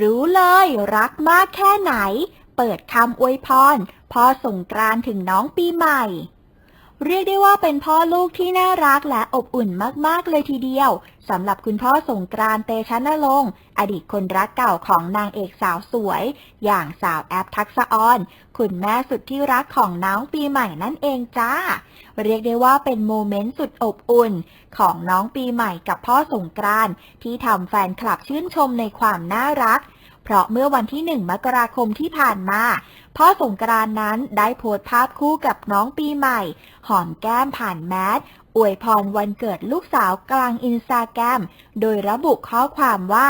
รู้เลยรักมากแค่ไหน เปิดคำอวยพรพอส่งกรานถึงน้องปีใหม่ เรียกได้ว่าเป็นพ่อลูกที่น่ารักและอบอุ่นมาก ๆ เลยทีเดียวสำหรับคุณพ่อสงกรานเตชะนรงค์อดีตคนรักเก่าของนางเอกสาวสวย อย่างสาวแอปทักษออน คุณแม่สุดที่รักของน้องปีใหม่นั่นเองจ้า เรียกได้ว่าเป็นโมเมนต์สุดอบอุ่น ของน้องปีใหม่กับพ่อสงกรานที่ทำแฟนคลับชื่นชมในความน่ารัก เพราะเมื่อวันที่หนึ่งมกราคมที่ผ่านมาพ่อสงกรานนั้นได้โพสต์ภาพคู่กับน้องปีใหม่ หอมแก้มผ่านแมสอวยพรวันเกิดลูกสาวกลางอินสตาแกรมโดยระบุข้อความว่า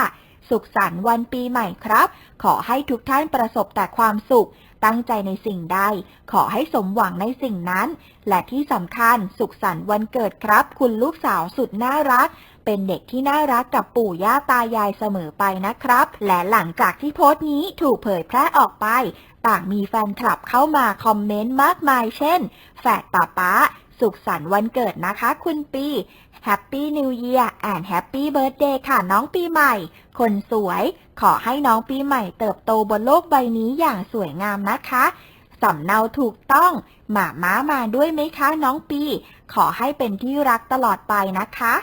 สุขสันต์วันปีใหม่ครับ ขอให้ทุกท่านประสบแต่ความสุข ตั้งใจในสิ่งใด ขอให้สมหวังในสิ่งนั้น และที่สำคัญสุขสันต์วันเกิดครับ คุณลูกสาวสุดน่ารัก เป็นเด็กที่น่ารักกับปู่ย่าตายายเสมอไปนะครับ และหลังจากที่โพสต์นี้ถูกเผยแพร่ออกไป ต่างมีแฟนคลับเข้ามาคอมเมนต์มากมายเช่น แฝดป้าป๊า สุขสันต์วันเกิดนะคะคุณปี Happy New Year and Happy Birthday ค่ะน้องปีใหม่ คนสวย ขอให้น้องปีใหม่เติบโตบนโลกใบนี้อย่างสวยงามนะคะสำเนาถูกต้อง หมาม้ามาด้วยไหมคะน้องปี ขอให้เป็นที่รักตลอดไปนะคะ